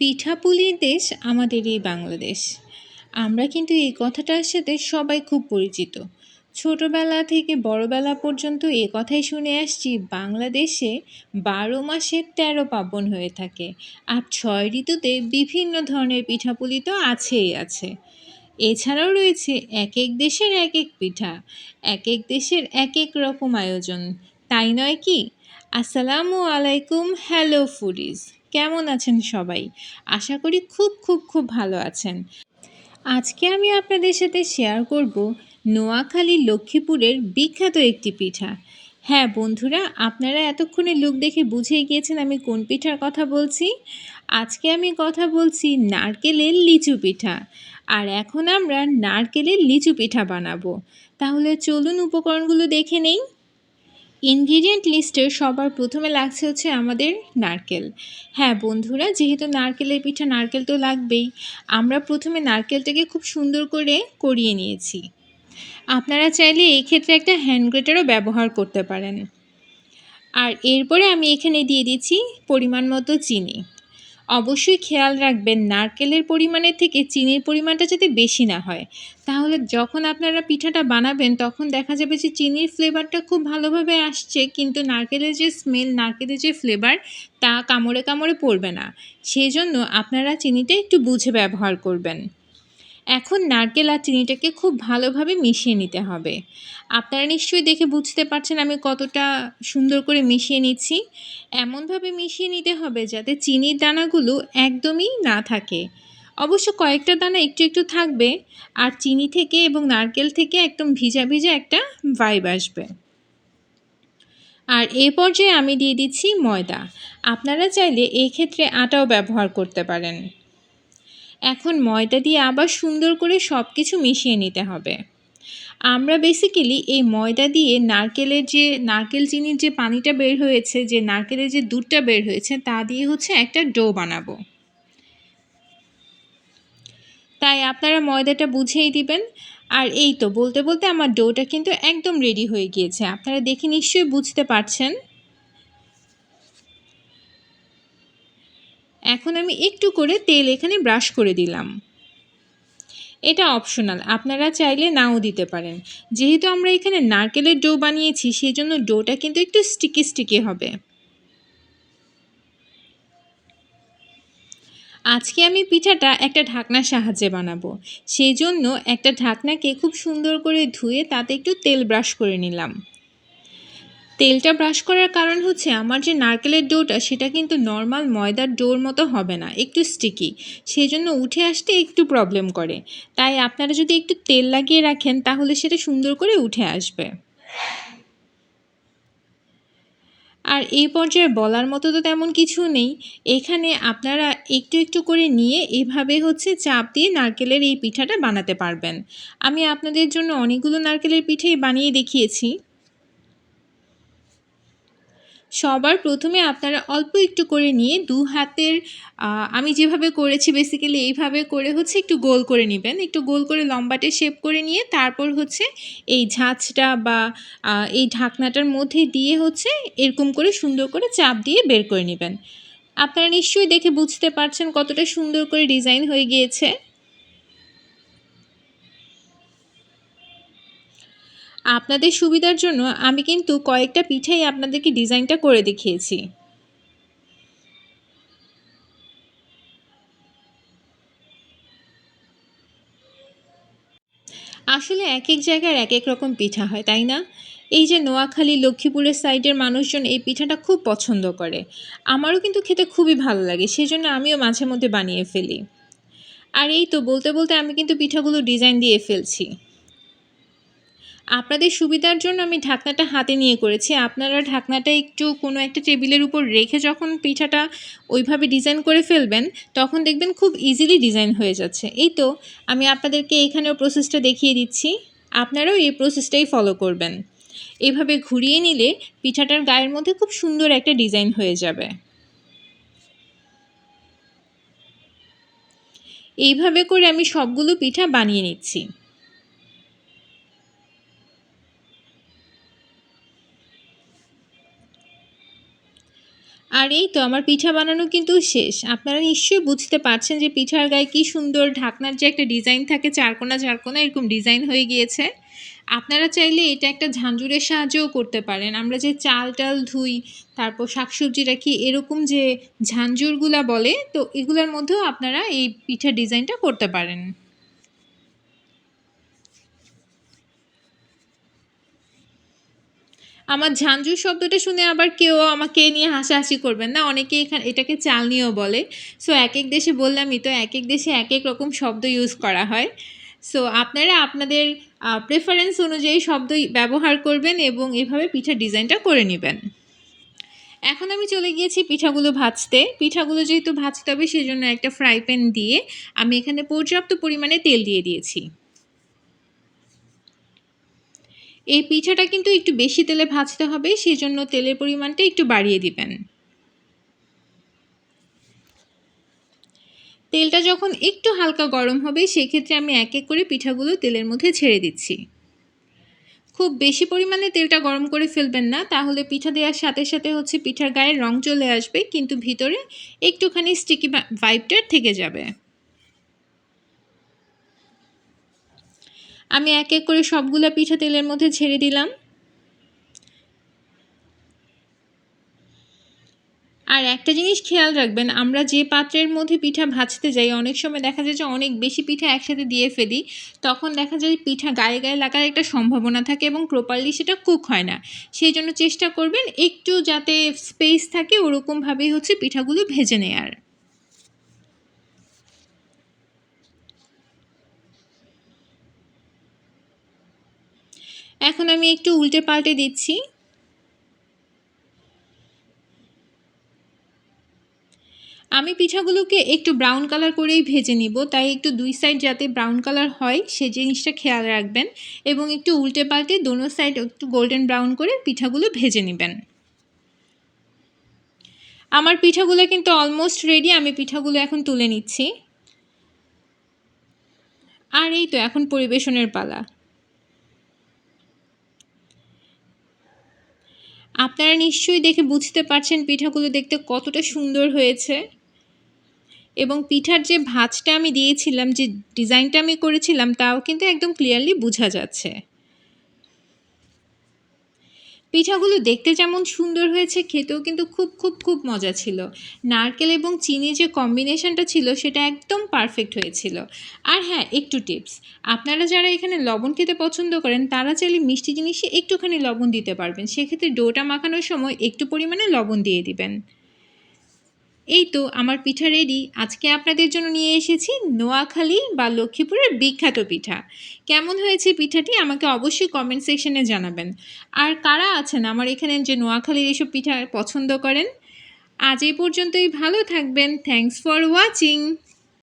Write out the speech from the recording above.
পিঠাপুলির দেশ আমাদের এই বাংলাদেশ। আমরা কিন্তু এই কথাটার সাথে সবাই খুব পরিচিত। ছোটবেলা থেকে বড়বেলা পর্যন্ত এ কথাই শুনে আসছি, বাংলাদেশে বারো মাসে তেরো পার্বণ হয়ে থাকে আর ছয় ঋতুতে বিভিন্ন ধরনের পিঠাপুলি তো আছেই আছে। এছাড়াও রয়েছে এক এক দেশের এক এক পিঠা এক এক দেশের এক এক রকম আয়োজন। তাই নয় কি? আসসালামু আলাইকুম, হ্যালো ফুডিজ। কেমন আছেন সবাই? আশা করি খুব খুব খুব ভালো আছেন। আজকে আমি আপনাদের সাথে শেয়ার করব নোয়াখালী লক্ষ্মীপুরের বিখ্যাত একটি পিঠা। হ্যাঁ বন্ধুরা, আপনারা এতক্ষণে লুক দেখে বুঝে গিয়েছেন আমি কোন পিঠার কথা বলছি। আজকে আমি কথা বলছি নারকেলের লিচু পিঠা। আর এখন আমরা নারকেলের লিচু পিঠা বানাবো। তাহলে চলুন উপকরণগুলো দেখে নেই। ইনগ্রিডিয়েন্ট লিস্টে সবার প্রথমে লাগছে হচ্ছে আমাদের নারকেল। হ্যাঁ বন্ধুরা, যেহেতু নারকেলের পিঠা নারকেল তো লাগবেই, আমরা প্রথমে নারকেলটাকে খুব সুন্দর করে করিয়ে নিয়েছি। আপনারা চাইলে এই ক্ষেত্রে একটা হ্যান্ড গ্রেটারও ব্যবহার করতে পারেন। আর এরপরে আমি এখানে দিয়ে দিচ্ছি পরিমাণ মতো চিনি। অবশ্যই খেয়াল রাখবেন, নারকেলের পরিমাণের থেকে চিনির পরিমাণটা যাতে বেশি না হয়। তাহলে যখন আপনারা পিঠাটা বানাবেন, তখন দেখা যাবে যে চিনির ফ্লেভারটা খুব ভালোভাবে আসছে, কিন্তু নারকেলের যে স্মেল নারকেলের যে ফ্লেভার তা কামড়ে কামড়ে পড়বে না। সেই জন্য আপনারা চিনিটা একটু বুঝে ব্যবহার করবেন। এখন নারকেল আর চিনিটাকে খুব ভালোভাবে মিশিয়ে নিতে হবে। আপনারা নিশ্চয়ই দেখে বুঝতে পারছেন আমি কতটা সুন্দর করে মিশিয়ে নিচ্ছি। এমনভাবে মিশিয়ে নিতে হবে যাতে চিনির দানাগুলো একদমই না থাকে। অবশ্য কয়েকটা দানা একটু একটু থাকবে আর চিনি থেকে এবং নারকেল থেকে একদম ভিজা ভিজা একটা ভাইব আসবে। আর এই পর্যায়ে আমি দিয়ে দিচ্ছি ময়দা। আপনারা চাইলে এই ক্ষেত্রে আটাও ব্যবহার করতে পারেন। এখন ময়দা দিয়ে আবার সুন্দর করে সব কিছু মিশিয়ে নিতে হবে। আমরা বেসিক্যালি এই ময়দা দিয়ে নারকেলের যে, নারকেল চিনির যে পানিটা বের হয়েছে, যে নারকেলের যে দুধটা বের হয়েছে, তা দিয়ে হচ্ছে একটা ডো বানাবো। তাই আপনারা ময়দাটা বুঝেই দিবেন। আর এই তো, বলতে বলতে আমার ডোটা কিন্তু একদম রেডি হয়ে গিয়েছে। আপনারা দেখে নিশ্চয়ই বুঝতে পারছেন। এখন আমি একটু করে তেল এখানে ব্রাশ করে দিলাম। এটা অপশনাল আপনারা চাইলে নাও দিতে পারেন। যেহেতু আমরা এখানে নারকেলের ডো বানিয়েছি সেই জন্য ডোটা কিন্তু একটু স্টিকি স্টিকি হবে। আজকে আমি পিঠাটা একটা ঢাকনার সাহায্যে বানাবো। সেই জন্য একটা ঢাকনাকে খুব সুন্দর করে ধুয়ে তাতে একটু তেল ব্রাশ করে নিলাম। তেলটা ব্রাশ করার কারণ হচ্ছে আমার যে নারকেলের ডোটা, সেটা কিন্তু নর্মাল ময়দার ডোর মতো হবে না, একটু স্টিকি সেই জন্য উঠে আসতে একটু প্রবলেম করে। তাই আপনারা যদি একটু তেল লাগিয়ে রাখেন, তাহলে সেটা সুন্দর করে উঠে আসবে। আর এই পর্যায়ে বলার মতো তো তেমন কিছু নেই। এখানে আপনারা একটু একটু করে নিয়ে এভাবে হচ্ছে চাপ দিয়ে নারকেলের এই পিঠাটা বানাতে পারবেন। আমি আপনাদের জন্য অনেকগুলো নারকেলের পিঠেই বানিয়ে দেখিয়েছি। সবার প্রথমে আপনারা অল্প একটু করে নিয়ে দু হাতের আমি যেভাবে করেছি বেসিক্যালি এইভাবে করে হচ্ছে একটু গোল করে নেবেন। একটু গোল করে লম্বাটে শেপ করে নিয়ে তারপর হচ্ছে এই ঝাঁচটা বা এই ঢাকনাটার মধ্যে দিয়ে হচ্ছে এরকম করে সুন্দর করে চাপ দিয়ে বের করে নেবেন। আপনারা নিশ্চয়ই দেখে বুঝতে পারছেন কতটা সুন্দর করে ডিজাইন হয়ে গিয়েছে। আপনাদের সুবিধার জন্য আমি কিন্তু কয়েকটা পিঠাই আপনাদেরকে ডিজাইনটা করে দেখিয়েছি। আসলে এক এক জায়গার এক এক রকম পিঠা হয়, তাই না? এই যে নোয়াখালী, লক্ষ্মীপুরের সাইডের মানুষজন এই পিঠাটা খুব পছন্দ করে। আমারও কিন্তু খেতে খুবই ভালো লাগে সেই জন্য আমিও মাঝে মধ্যে বানিয়ে ফেলি। আর এই তো বলতে বলতে আমি কিন্তু পিঠাগুলো ডিজাইন দিয়ে ফেলছি। আপনাদের সুবিধার জন্য আমি ঢাকনাটা হাতে নিয়ে করেছি। আপনারা ঢাকনাটা একটু কোনো একটা টেবিলের উপর রেখে যখন পিঠাটা ওইভাবে ডিজাইন করে ফেলবেন, তখন দেখবেন খুব ইজিলি ডিজাইন হয়ে যাচ্ছে। এই তো, আমি আপনাদেরকে এখানেও প্রসেসটা দেখিয়ে দিচ্ছি। আপনারাও এই প্রসেসটাই ফলো করবেন। এভাবে ঘুরিয়ে নিলে পিঠাটার গায়ের মধ্যে খুব সুন্দর একটা ডিজাইন হয়ে যাবে। এইভাবে করে আমি সবগুলো পিঠা বানিয়ে নিচ্ছি। আর এই তো, আমার পিঠা বানানো কিন্তু শেষ। আপনারা নিশ্চয়ই বুঝতে পারছেন যে পিঠার গায়ে কী সুন্দর ঢাকনার যে একটা ডিজাইন থাকে, চারকোনা চারকোনা এরকম ডিজাইন হয়ে গিয়েছে। আপনারা চাইলে এটা একটা ঝাঁঝুরের সাহায্যেও করতে পারেন। আমরা যে চাল টাল ধুই, তারপর শাকসবজি রাখি, এরকম যে ঝাঞ্ঝুরগুলা বলে, তো এগুলোর মধ্যেও আপনারা এই পিঠার ডিজাইনটা করতে পারেন। আমার ঝাঞ্ঝুর শব্দটা শুনে আবার কেউ আমাকে নিয়ে হাসাহাসি করবেন না। অনেকে এখানে, এটাকে চালনিও বলে। সো এক এক দেশে বললামই তো এক এক দেশে এক এক রকম শব্দ ইউজ করা হয়। সো আপনারা আপনাদের প্রেফারেন্স অনুযায়ী শব্দ ব্যবহার করবেন এবং এভাবে পিঠার ডিজাইনটা করে নেবেন। এখন আমি চলে গিয়েছি পিঠাগুলো ভাজতে। পিঠাগুলো যেহেতু ভাজতে হবে, সেজন্য একটা ফ্রাই প্যান দিয়ে আমি এখানে পর্যাপ্ত পরিমাণে তেল দিয়ে দিয়েছি। এই পিঠাটা কিন্তু একটু বেশি তেলে ভাজতে হবে, সেজন্য তেলের পরিমাণটা একটু বাড়িয়ে দিবেন। তেলটা যখন একটু হালকা গরম হবে, সেক্ষেত্রে আমি এক এক করে পিঠাগুলো তেলের মধ্যে ছেড়ে দিচ্ছি। খুব বেশি পরিমাণে তেলটা গরম করে ফেলবেন না, তাহলে পিঠা দেওয়ার সাথে সাথে হচ্ছে পিঠার গায়ে রং চলে আসবে, কিন্তু ভিতরে একটুখানি স্টিকি ভাইবটার থেকে যাবে। আমি এক এক করে সবগুলা পিঠা তেলের মধ্যে ছেড়ে দিলাম। আর একটা জিনিস খেয়াল রাখবেন, আমরা যে পাত্রের মধ্যে পিঠা ভাজতে যাই, অনেক সময় দেখা যায় যে অনেক বেশি পিঠা একসাথে দিয়ে ফেলি, তখন দেখা যায় পিঠা গায়ে গায়ে লাগার একটা সম্ভাবনা থাকে এবং প্রপারলি সেটা কুক হয় না। সেই জন্য চেষ্টা করবেন একটু যাতে স্পেস থাকে, ওরকমভাবেই হচ্ছে পিঠাগুলো ভেজে নেয়ার। এখন আমি একটু উল্টে পাল্টে দিচ্ছি। আমি পিঠাগুলোকে একটু ব্রাউন কালার করেই ভেজে নিব, তাই একটু দুই সাইড যাতে ব্রাউন কালার হয়, সে জিনিসটা খেয়াল রাখবেন এবং একটু উল্টে পাল্টে দোনো সাইড একটু গোল্ডেন ব্রাউন করে পিঠাগুলো ভেজে নেবেন। আমার পিঠাগুলো কিন্তু অলমোস্ট রেডি আমি পিঠাগুলো এখন তুলে নিচ্ছি। আর এই তো এখন পরিবেশনের পালা। আপনারা নিশ্চয়ই দেখে বুঝতে পারছেন পিঠাগুলো দেখতে কতটা সুন্দর হয়েছে। এবং পিঠার যে ভাজটা আমি দিয়েছিলাম, যে ডিজাইনটা আমি করেছিলাম, তাও কিন্তু একদম ক্লিয়ারলি বোঝা যাচ্ছে। পিঠাগুলো দেখতে যেমন সুন্দর হয়েছে, খেতেও কিন্তু খুব খুব খুব মজা ছিল। নারকেল এবং চিনি যে কম্বিনেশনটা ছিল, সেটা একদম পারফেক্ট হয়েছিল। আর হ্যাঁ একটু টিপস আপনারা যারা এখানে লবণ খেতে পছন্দ করেন, তারা চাইলে মিষ্টি জিনিসে একটুখানি লবণ দিতে পারবেন। সেক্ষেত্রে ডোটা মাখানোর সময় একটু পরিমাণে লবণ দিয়ে দিবেন। এই তো আমার পিঠা রেডি আজকে আপনাদের জন্য নিয়ে এসেছি নোয়াখালী বা লক্ষ্মীপুরের বিখ্যাত পিঠা। কেমন হয়েছে পিঠাটি আমাকে অবশ্যই কমেন্ট সেকশনে জানাবেন। আর কারা আছেন আমার এখানে যে নোয়াখালীর এসব পিঠা পছন্দ করেন? আজ এই পর্যন্তই ভালো থাকবেন। Thanks for watching